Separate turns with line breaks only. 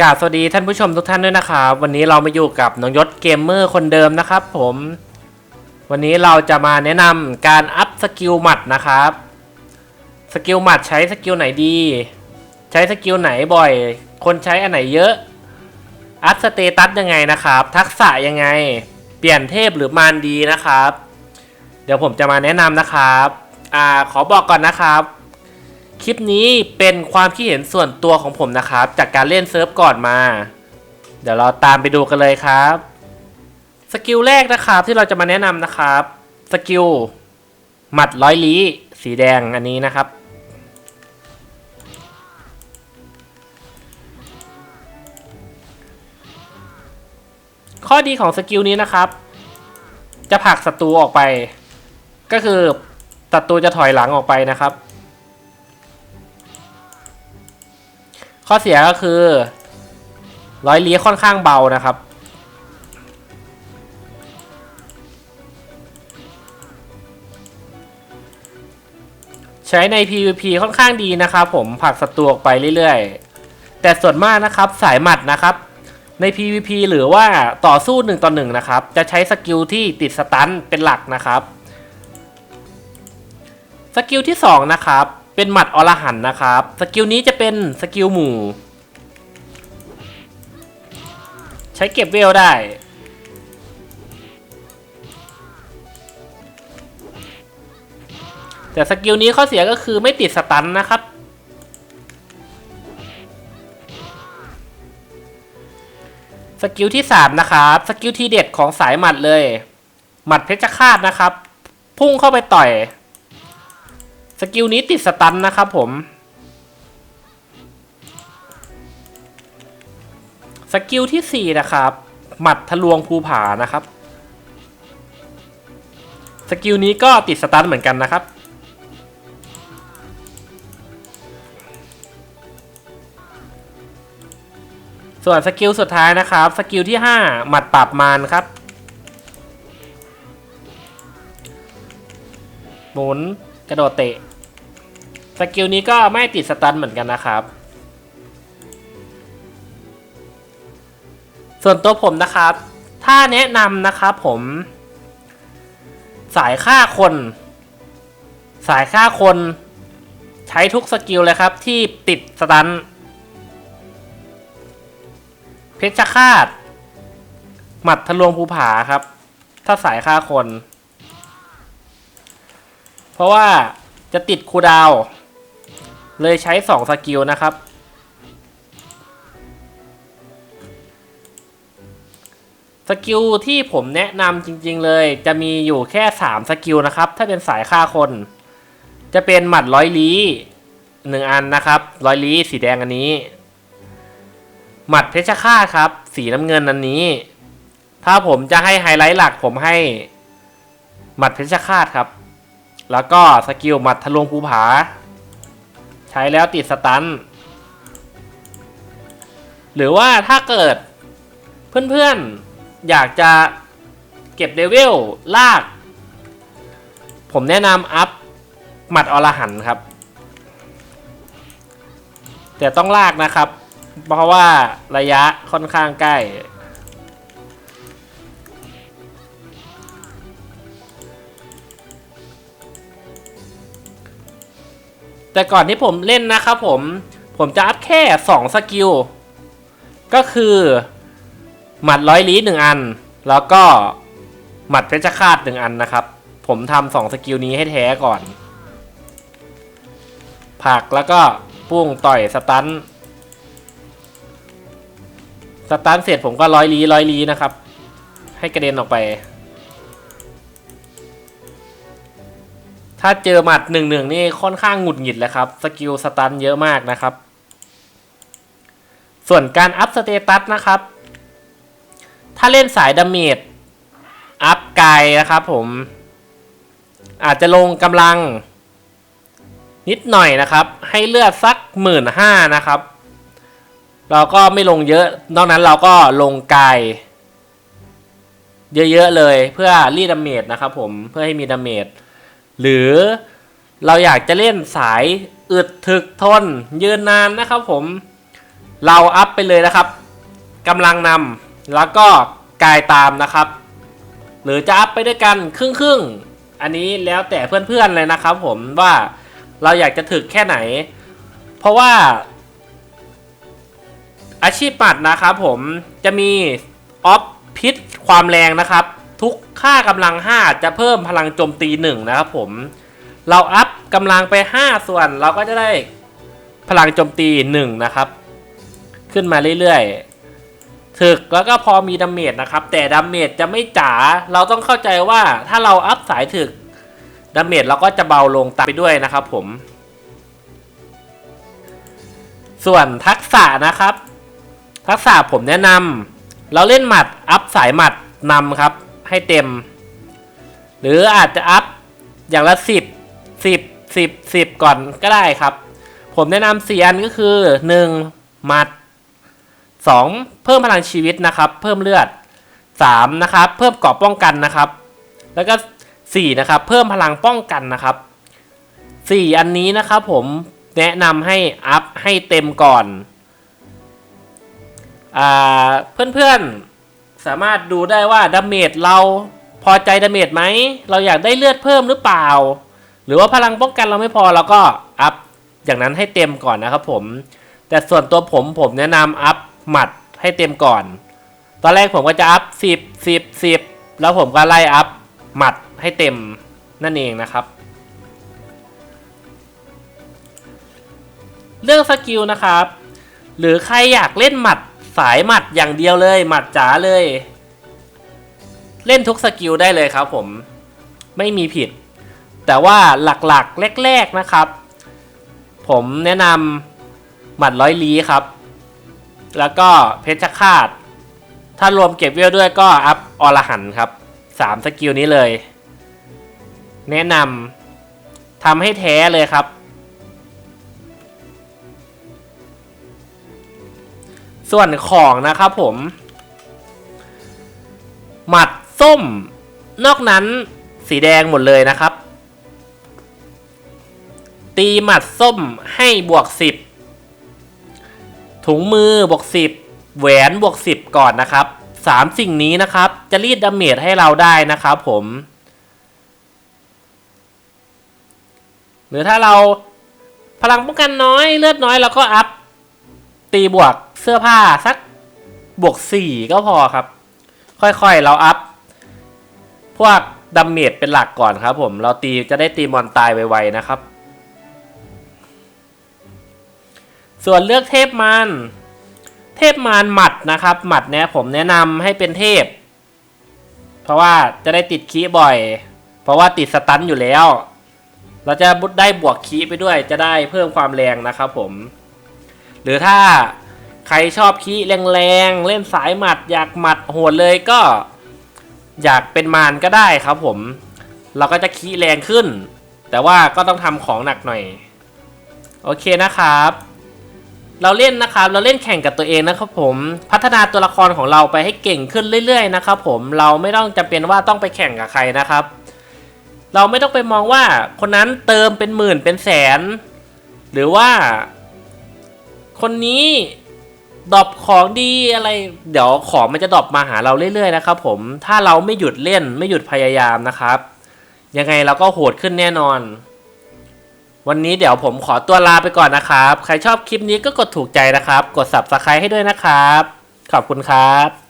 กาสวัสดีท่านผู้ชมทุกท่านด้วยนะครับวันนี้เรามาอยู่กับน้องยศเกมเมอร์คนเดิมนะครับ ผม วันนี้เราจะมาแนะนำการอัพสกิลหมัดนะครับสกิลหมัดใช้สกิลไหนดี ใช้สกิลไหนบ่อย คนใช้อันไหนเยอะ อัพสเตตัสยังไงนะครับ ทักษะยังไง เปลี่ยนเทพหรือมารดีนะครับ เดี๋ยวผมจะมาแนะนำนะครับอ่าขอบอกก่อนนะครับ คลิปนี้เป็นความคิดเห็นส่วนตัวของผมนะครับ จากการเล่นเซิร์ฟก่อนมา เดี๋ยวเราตามไปดูกันเลยครับ สกิลแรกนะครับที่เราจะมาแนะนำนะครับ สกิลหมัดร้อยลี้สีแดงอันนี้นะครับ ข้อดีของสกิลนี้นะครับ จะผลักศัตรูออกไป ก็คือศัตรูจะถอยหลังออกไปนะครับ ข้อเสียก็คือร้อยลี้ค่อนข้างเบานะครับ ใช้ใน PVP ค่อนข้างดีนะครับผมผลักศัตรูออกไปเรื่อยๆ แต่ส่วนมากนะครับสายหมัดนะครับ ใน PVP หรือว่าต่อสู้หนึ่งต่อหนึ่งนะครับ จะใช้สกิลที่ติดสตันเป็นหลักนะครับ สกิลที่ 2 นะครับ เป็นหมัดอรหันนะครับ สกิลนี้จะเป็นสกิลหมู่ ใช้เก็บเวลได้ แต่สกิลนี้ข้อเสียก็คือไม่ติดสตันนะครับ สกิลที่ 3 นะครับ สกิลที่เด็ดของสายหมัดเลย หมัดเพชรฆาตนะครับ พุ่งเข้าไปต่อย สกิลนี้ติดสตันนะครับผม สกิลที่ 4 นะครับ หมัดทะลวงภูผานะครับ สกิลนี้ก็ติดสตันเหมือนกันนะครับ ส่วนสกิลสุดท้ายนะครับ สกิลที่ 5 หมัดปราบมารครับหมุนกระโดดเตะ สกิลนี้ก็ไม่ติดสตันเหมือนกันนะครับ ส่วนตัวผมนะครับ ถ้าแนะนำนะครับผม สายฆ่าคน สายฆ่าคน ใช้ทุกสกิลเลยครับที่ติดสตัน เพชรฆาต หมัดทะลวงภูผาครับ ถ้าสายฆ่าคน เพราะว่าจะติดคูดาว เลยใช้ 2 สกิลนะครับ สกิลที่ผมแนะนำจริง ๆ เลย จะมีอยู่แค่ 3 สกิลนะครับ ถ้าเป็นสายฆ่าคน จะเป็นหมัดร้อยลี้หนึ่งอันนะครับร้อยลี้สีแดงอันนี้ หมัดเพชรฆาตครับ สีน้ำเงินอันนี้ ถ้าผมจะให้ไฮไลท์หลักผมให้ หมัดเพชรฆาตครับ แล้วก็สกิลหมัดทะลวงภูผา ใช้แล้วติดสตัน หรือว่าถ้าเกิดเพื่อนๆ อยากจะเก็บเลเวลลาก ผมแนะนำอัพหมัดอรหันครับ แต่ต้องลากนะครับ เพราะว่าระยะค่อนข้างใกล้ แต่ก่อนที่ผมเล่นนะครับผม ผมจะอัพแค่ 2 สกิล ก็คือ หมัดร้อยลีหนึ่งอัน แล้วก็หมัดเพชรฆาตหนึ่งอันนะครับ ผมทำสองสกิลนี้ให้แท้ก่อน ผักแล้วก็ปุ้งต่อยสตันสตันเสร็จผมก็ร้อยลี้ร้อยลี้นะครับ ให้กระเด็นออกไป ถ้าเจอหมัดหนึ่งหนึ่งนี่ค่อนข้างหงุดหงิดเลยครับ สกิลสตันเยอะมากนะครับ ส่วนการอัพสเตตัสนะครับ ถ้าเล่นสายดาเมจอัพไกลนะครับผม อาจจะลงกำลัง นิดหน่อยนะครับ ให้เลือดสักหมื่นห้านะครับ เราก็ไม่ลงเยอะ นอกนั้นเราก็ลงไกลเยอะๆเลยเพื่อรีดดาเมจนะครับผมเพื่อให้มีดาเมจ หรือเราอยากจะเล่นสายอึดถึกทน ยืนนานนะครับผม เราอัพไปเลยนะครับกำลังนำแล้วก็กายตามนะครับ หรือจะอัพไปด้วยกันครึ่งครึ่งอันนี้แล้วแต่เพื่อนๆเลยนะครับ ผมว่าเราอยากจะถึกแค่ไหน เพราะว่า อาชีพปัดนะครับผมจะมีออฟพิษความแรงนะครับ ทุกค่ากำลัง 5 จะเพิ่มพลังโจมตี 1 นะครับผม เราอัพกำลังไป 5 ส่วนเราก็จะได้พลังโจมตี 1 นะครับ ขึ้นมาเรื่อยๆ ถึกแล้วก็พอมีดาเมจนะครับ แต่ดาเมจจะไม่จ๋าเราต้องเข้าใจว่าถ้าเราอัพสายถึกดาเมจเราก็จะเบาลงตามไปด้วยนะครับผม ส่วนทักษะนะครับ ทักษะผมแนะนำเราเล่นหมัดอัพสายหมัดนำครับ ให้เต็ม หรืออาจจะอัพอย่างละสิบสิบสิบสิบก่อนก็ได้ครับ ผมแนะนำสี่อันก็คือหนึ่งหมัดสองเพิ่มพลังชีวิตนะครับ เพิ่มเลือดสามนะครับ เพิ่มเกราะป้องกันนะครับ แล้วก็สี่นะครับ เพิ่มพลังป้องกันนะครับสี่อันนี้นะครับผมแนะนำให้อัพให้เต็มก่อนอ่าเพื่อนๆ สามารถดูได้ว่าดาเมจเราพอใจดาเมจไหม เราอยากได้เลือดเพิ่มหรือเปล่า หรือว่าพลังป้องกันเราไม่พอเราก็อัพอย่างนั้นให้เต็มก่อนนะครับผม แต่ส่วนตัวผมผมแนะนำอัพหมัดให้เต็มก่อน ตอนแรกผมก็จะอัพสิบสิบสิบแล้วผมก็ไล่อัพหมัดให้เต็มนั่นเองนะครับ เรื่องสกิลนะครับ หรือใครอยากเล่นหมัด สายหมัดอย่างเดียวเลย หมัดจ๋าเลย เล่นทุกสกิลได้เลยครับผมไม่มีผิด แต่ว่าหลักๆแรกๆนะครับ ผมแนะนำหมัดร้อยลีครับ แล้วก็เพชรคาต ถ้ารวมเก็บเวลด้วยก็อัพอรหันครับสามสกิลนี้เลย แนะนำทำให้แท้เลยครับ ส่วนของนะครับผม หมัดส้ม นอกนั้นสีแดงหมดเลยนะครับ ตีหมัดส้มให้บวก 10 ถุงมือบวก 10 แหวนบวก 10 ก่อนนะครับ 3 สิ่งนี้นะครับ จะรีดดาเมจให้เราได้นะครับผมหรือถ้าเราพลังป้องกันน้อยเลือดน้อยเราก็อัพตีบวก เสื้อผ้าสักบวกสี่ก็พอครับ ค่อยๆเราอัพ พวกดัมเมจเป็นหลักก่อนครับ ผมเราตีจะได้ตีมอนตายไวๆนะครับ ส่วนเลือกเทพมารเทพมารหมัดนะครับ หมัดเนี้ยผมแนะนำให้เป็นเทพ เพราะว่าจะได้ติดคีบ่อย เพราะว่าติดสตันอยู่แล้ว เราจะได้บวกคีไปด้วยจะได้เพิ่มความแรงนะครับผม หรือถ้า ใครชอบคีแรงๆ เล่นสายหมัด อยากหมัดโหดเลยก็ อยากเป็นมารก็ได้ครับผม เราก็จะคีแรงขึ้น แต่ว่าก็ต้องทำของหนักหน่อย โอเคนะครับ เราเล่นนะครับ เราเล่นแข่งกับตัวเองนะครับผม พัฒนาตัวละครของเราไปให้เก่งขึ้นเรื่อย ๆ นะครับผม เราไม่ต้องจำเป็นว่าต้องไปแข่งกับใครนะครับ เราไม่ต้องไปมองว่าคนนั้นเติมเป็นหมื่นเป็นแสน หรือว่า คนนี้ ดรอปของดีอะไร เดี๋ยวของมันจะดรอปมาหาเราเรื่อยๆนะครับผม ถ้าเราไม่หยุดเล่นไม่หยุดพยายามนะครับ ยังไงเราก็โหดขึ้นแน่นอน วันนี้เดี๋ยวผมขอตัวลาไปก่อนนะครับ ใครชอบคลิปนี้ก็กดถูกใจนะครับ กด subscribe ให้ด้วยนะครับ ขอบคุณครับ